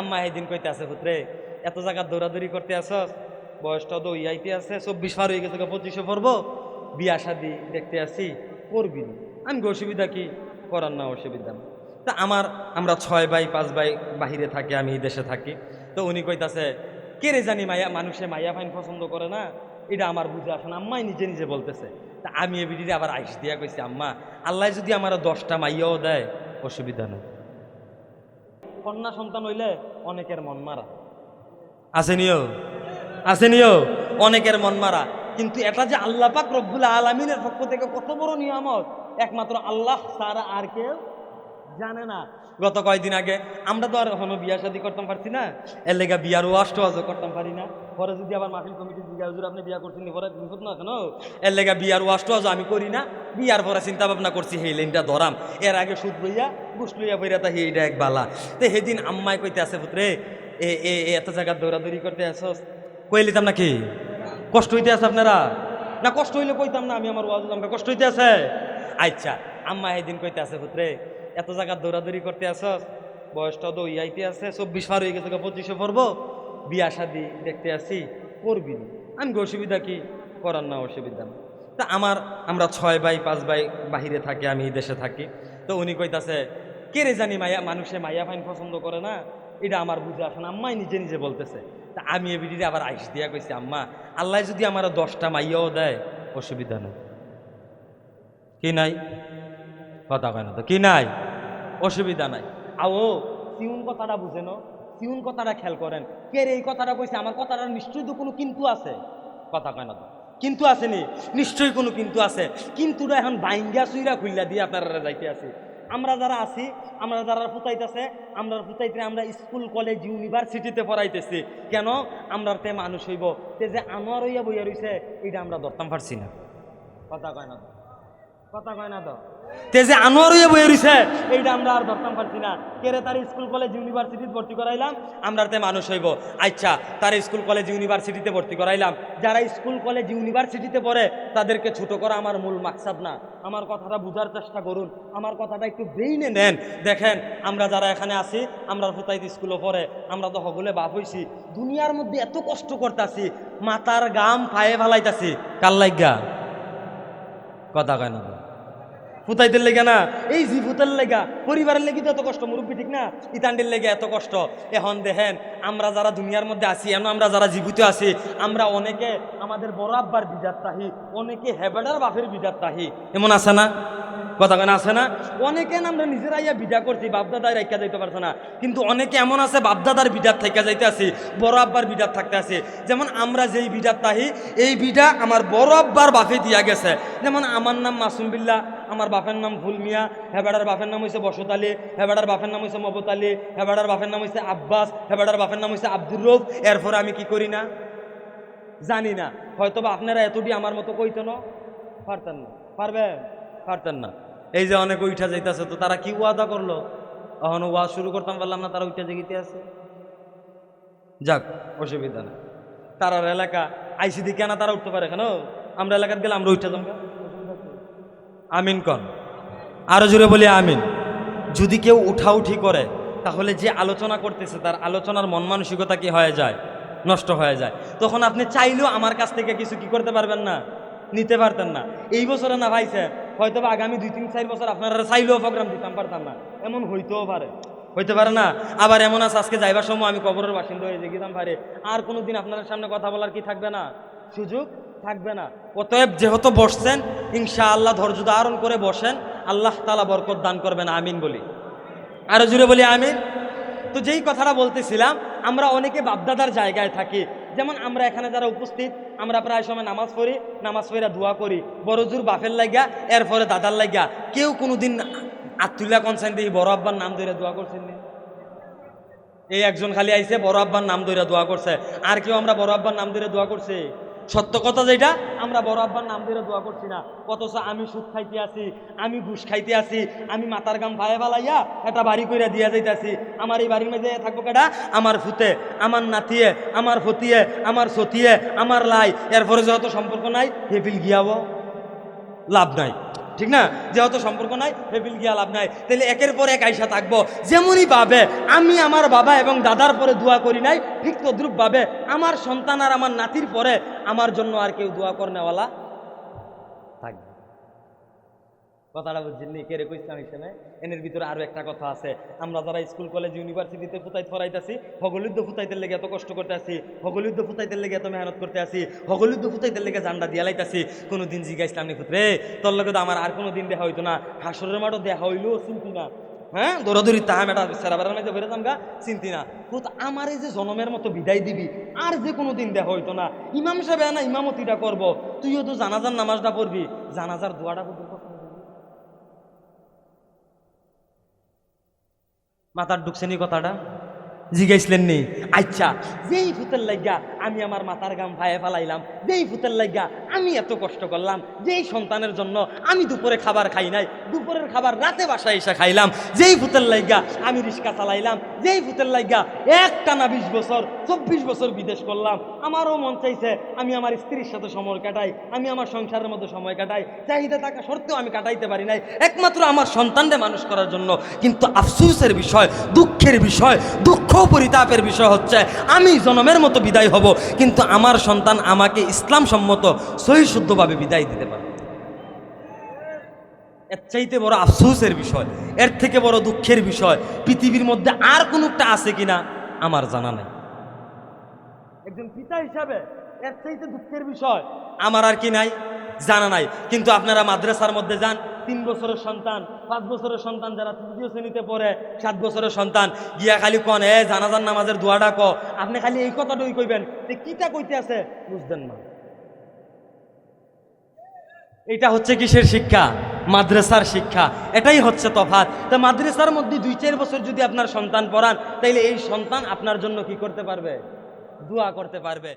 আম্মা এদিন কইতে আছে, পুত্রে, এত জায়গা দৌড়াদৌড়ি করতে আসস বয়সটা তো ইয়াইতে আছে, চব্বিশ পার হয়ে গেছে পঁচিশে পড়ব। বিয়া শাদি দেখতে আসি, করবি আমি অসুবিধা কি? করার না অসুবিধা না। তা আমার, আমরা ছয় ভাই, পাঁচ ভাই বাহিরে থাকি, আমি দেশে থাকি। তো উনি কইতাছে, কে রে জানি মাইয়া মানুষে মাইয়া ফাইন পছন্দ করে না? এটা আমার বুঝে আসে না, আম্মাই নিজে নিজে বলতেছে। তা আমি এ বিডিরে আবার আইস দিয়া কইছি, আম্মা, আল্লাহ যদি আমার দশটা মাইয়াও দেয়, অসুবিধা নেই। কন্যা সন্তান হইলে অনেকের মন মারা। আসেনিও আসেনিও অনেকের মন মারা। কিন্তু এটা যে আল্লাহ পাক রব্বুল আলমিনের পক্ষ থেকে কত বড় নিয়ামত, একমাত্র আল্লাহ সারা আর কেউ জানে না। গত কয়েকদিন আগে আমরা তো আর এখনও বিয়া শাদি করতাম পারছি না। এর লেগা বিয়ার ওয়াশ টোয়াজও করতাম পারি না। পরে যদি আবার মাহফিল কমিটি জিজ্ঞাসা আপনি বিয়া করছেন? পরে না? কেন এর লেগা বিয়ার ওয়াশ টোয়াজও আমি করি না। বিয়ার পরে চিন্তা ভাবনা করছি সেই লাইনটা ধরাম। এর আগে সুদ লইয়া গুস লইয়া বইরা তা এইটা এক বালা। তো সেদিন আম্মাই কইতে আছে, পুত্রে, এ এ এত জায়গা দৌড়াদৌড়ি করতে আসস? কই লিতাম নাকি? কষ্ট হইতে আছে আপনারা? না, কষ্ট হইলে কইতাম না, আমি আমার ওয়াজ আমাকে কষ্ট হইতে আছে। আচ্ছা আম্মা এদিন কইতে আছে, পুত্রে, এত জায়গা দৌড়াদৌড়ি করতে আসস? বয়সটা তো ইয়াইতে আছে, চব্বিশ পার হয়ে গেছে পঁচিশে পড়ব। বিয়া শাদি দেখতে আসি, করবি আমি অসুবিধা কি? করার না, অসুবিধা না। তা আমার, আমরা ছয় ভাই, পাঁচ ভাই বাহিরে থাকি, আমি দেশে থাকি। তো উনি কইতাছে, কে রে জানি মাইয়া মানুষে মাইয়া ফাইন পছন্দ করে না? এটা আমার বুঝে আসে না, আম্মাই নিজে নিজে বলতেছে। তা আমি এ বিডিরে আবার আইস দিয়া কইছি, আম্মা, আল্লাহ যদি আমার দশটা মাইয়াও দেয়, অসুবিধা নেই। কি নাই? কথা কয় না তো, কি নাই? অসুবিধা নাই। আও, সিউন কথাটা বুঝেন, সিউন কথাটা খেয়াল করেন। কে এই কথাটা কইছে? আমার কথাটার নিশ্চয়ই তো কোনো কিন্তু আছে। কথা কয় না তো। কিন্তু আসেনি নিশ্চয়ই কোনো কিন্তু আছে। কিন্তুটা এখন বাইঙ্গা চুইরা খুইলা দিয়ে আপনারা যাইতে আছে। আমরা যারা আছি, আমরা যারা ফুতাইতেছে, আমরা ফুতাইতে আমরা স্কুল, কলেজ, ইউনিভার্সিটিতে পড়াইতেছি। কেন? আমরা তে মানুষ হইব। তে যে আনোয়ার হইয়া বইয়া রইছে এটা আমরা ধরতাম পারছি না। কথা কয় না তো? কথা কয় না তো? তে যে আনোয়ার হইয়া বইয়া রইছে, এইটা আমরা আর ধরতাম পারছি না। কেরে তার স্কুল, কলেজ ইউনিভার্সিটিতে ভর্তি করাইলাম? আমরা তে মানুষ হইব। আচ্ছা তার স্কুল, কলেজ ইউনিভার্সিটিতে ভর্তি করাইলাম। যারা স্কুল, কলেজ ইউনিভার্সিটিতে পড়ে, তাদেরকে ছোট করা আমার মূল মাকসাদ না। আমার কথাটা বোঝার চেষ্টা করুন। আমার কথাটা একটু ব্রেইনে নেন। দেখেন, আমরা যারা এখানে আছি, আমরা ফুতাইত স্কুলে পড়ে, আমরা তো হগলে বাপ হইছি। দুনিয়ার মধ্যে এত কষ্ট করতেছি, মাথার গাম পায়ে ফালাইতাছি। কার লাইগা? কথা কয় না। ফুতাইদের লেগে না, এই জি ফুতের লেগা, পরিবারের লেগে তো এত কষ্ট, মুরব্বী ঠিক না? ইতান্ডির লেগে এত কষ্ট। এখন দেখেন, আমরা যারা দুনিয়ার মধ্যে আছি এমন আমরা যারা জীবিত আছি, আমরা অনেকে আমাদের বড় আব্বার বিজাত তাহি অনেকে হেবেডার বাপের বিজাত তাহি এমন আছে না? কথা কেন আছে না? অনেকে আমরা নিজেরা ইয়া বিদা করছি, বাপদাদায় রেখা যাইতে পারছে না। কিন্তু অনেকে এমন আছে, বাপদাদার বিদার থেকে যাইতে আছি বড় আব্বার বিদাত থাকতে আছে যেমন আমরা যেই বিদার তাহি, এই বিদা আমার বড় আব্বার বাপে দিয়া গেছে। যেমন আমার নাম মাসুম বিল্লা, আমার বাপের নাম ফুল মিয়া, হেবাডার বাপের নাম হয়েছে বসত আলী, হেবাডার বাপের নাম হয়েছে মবত আলী, হেবাডার বাপের নাম হয়েছে আব্বাস, হেবাডার বাপের নাম হয়েছে আব্দুর রৌফ এরপরে আমি কি করি না? জানি না। হয়তো বা আপনারা এতটি আমার মতো কইতেন পারতেন না। পারবেন? পারতেন না। এই যে অনেক উঠা যাইতেছে, তো তারা কি ওয়াদা করল? এখনও ওয়াজ শুরু করতাম পারলাম না, তারা উঠা জেগিতে আছে। যাক, অসুবিধা নেই। তারার এলাকা, আইসিডি কেন তারা উঠতে পারে কেন? আমরা এলাকার গেলে আমরা উঠে যাব আমিন কন। আরও জোরে বলি আমিন। যদি কেউ উঠাউঠি করে, তাহলে যে আলোচনা করতেছে, তার আলোচনার মন মানসিকতা কি হয়ে যায়? নষ্ট হয়ে যায়। তখন আপনি চাইলেও আমার কাছ থেকে কিছু কি করতে পারবেন না? নিতে পারতেন না। এই বছরে না ভাইছে হয়তো বা আগামী দুই তিন চার বছর আপনারা চাইলেও প্রোগ্রাম দিতাম, পারতাম না। এমন হইতেও পারে। হইতে পারে না। আবার এমন আছে, আজকে যাইবার সময় আমি কবরের বাসিন্দা হয়ে গেলাম পারে। আর কোনোদিন আপনাদের সামনে কথা বলার কি থাকবে না? সুযোগ থাকবে না। অতএব যেহেতু বসছেন, ইনশাআল্লাহ ধৈর্য ধারণ করে বসেন। আল্লাহ তালা বরকত দান করবেন, আমিন বলি। আরও জুড়ে বলি, আমিন? তো যেই কথাটা বলতেছিলাম, আমরা অনেকে বাপদাদার জায়গায় থাকি। যেমন আমরা এখানে যারা উপস্থিত, আমরা প্রায় সময় নামাজ পড়ি, নামাজ পড়া দোয়া করি। বড়জুর বাপের লাগিয়া, এরপরে দাদার লাগিয়া। কেউ কোনোদিন আত্মুল্লাহ কনসেন দিয়ে বড় আব্বার নাম ধরে দোয়া করছেন? এই একজন খালি আইছে, বড় আব্বার নাম ধরে দোয়া করছে। আর কেউ আমরা বড় আব্বার নাম ধরে দোয়া করছি? সত্য কথা যেটা, আমরা বড় আব্বার নাম ধরে দোয়া করছি না। অথচ আমি সুদ খাইতে আছি আমি ঘুষ খাইতে আছি আমি মাতার গাম ভাইয়া ভালাইয়া একটা বাড়ি কইরা দিয়া যাইতাছি। আমার এই বাড়ির মাঝে থাকব কেটা আমার ফুতে, আমার নাতিয়ে, আমার ফতিয়ে, আমার সতিয়ে, আমার লাই। এরপরে যত সম্পর্ক নাই হেফিল গিয়াবো লাভ নাই। ঠিক না? যেহেতু সম্পর্ক নাই হেবিল গিয়া লাভ নাই। তাহলে একের পর এক আইসা থাকব। যেমনই ভাবে, আমি আমার বাবা এবং দাদার পরে দোয়া করি নাই, ঠিক তদ্রুপ ভাবে, আমার সন্তান আর আমার নাতির পরে আমার জন্য আর কেউ দোয়া করনেওয়ালা থাকবে কথাটা বুঝছেন কে রে কইছিলাম হিসেবে এনের ভিতরে আরও একটা কথা আছে। আমরা যারা স্কুল, কলেজ ইউনিভার্সিটিতে ফুতাই ফরাইতেছি হগলুদ্ধ ফুতাইতে লেগে এত কষ্ট করতে আসি হগলুদ্ধ ফুতাইতে লেগে এত মেহনত করতে আসি হগলুদ্ধ ফুতাইতে লেগে জান্ডা দিয়া লাইতাছি কোনো দিন জিগাইছিলাম নি পুত্রে? তোর লগে তো আমার আর কোনো দিন দেখা হইতো না। হাসরের মাঠও দেখা হইল, চিন্তি না। হ্যাঁ? দৌড়াদৌড়ি তাহা মেটা সেরাবেলার মাঝে বেরোতাম গা চিন্তি না। পুত, আমার এই যে জনমের মতো বিদায় দিবি, আর যে কোনো দিন দেখা হইতো না। ইমাম সাহেব না ইমামতিটা করব। তুইও তো জানাজার নামাজটা পড়বি। জানাজার দোয়াটা করবি মাথার ঢুকছেনি কথাটা? জিগাইছিলেন নি আচ্ছা যেই ফুতের লাগিয়া আমি আমার মাথার গাম ভাইয়ে ফেলাইলাম, যেই ফুতের লাগিয়া আমি এত কষ্ট করলাম, যেই সন্তানের জন্য আমি দুপুরে খাবার খাই নাই, দুপুরের খাবার রাতে বাসায় এসে খাইলাম, যেই ফুতের লাগিয়া আমি রিক্সা চালাইলাম, যেই ফুতের লাগিয়া এক টানা বিশ বছর, চব্বিশ বছর বিদেশ করলাম, আমারও মন চাইছে আমি আমার স্ত্রীর সাথে সময় কাটাই, আমি আমার সংসারের মধ্যে সময় কাটাই, চাহিদা থাকা সত্ত্বেও আমি কাটাইতে পারি নাই, একমাত্র আমার সন্তানদের মানুষ করার জন্য। কিন্তু আফসোসের বিষয়, দুঃখের বিষয়, দুঃখ পরিতাপের বিষয় হচ্ছে, আমি জনমের মতো বিদায় হব, কিন্তু আমার সন্তান আমাকে ইসলাম সম্মত সহি শুদ্ধভাবে বিদায় দিতে পারে এর চাইতে বড় আফসোসের বিষয়, এর থেকে বড় দুঃখের বিষয়, পৃথিবীর মধ্যে আর কোনোটা আছে কিনা, আমার জানা নাই। একজন পিতা হিসাবে এর চাইতে দুঃখের বিষয়, আমার আর কি নাই, জানা নাই। কিন্তু আপনারা মাদ্রাসার মধ্যে যান তিন বছরের সন্তান, পাঁচ বছরের সন্তান যারা তৃতীয় শ্রেণীতে পড়ে, সাত বছরের সন্তান। গিয়া খালি কন, এ, জানাজার নামাজের দোয়াটা ক আপনি খালি এই কথাটাই কইবেন। যে কিটা কইতে আছে? বুঝতেন না। এটা হচ্ছে কিসের শিক্ষা? মাদ্রাসার শিক্ষা। এটাই হচ্ছে তফাৎ। তা মাদ্রাসার মধ্যে দুই, চার বছর যদি আপনার সন্তান পড়ান, তাইলে এই সন্তান আপনার জন্য কি করতে পারবে? দোয়া করতে পারবে।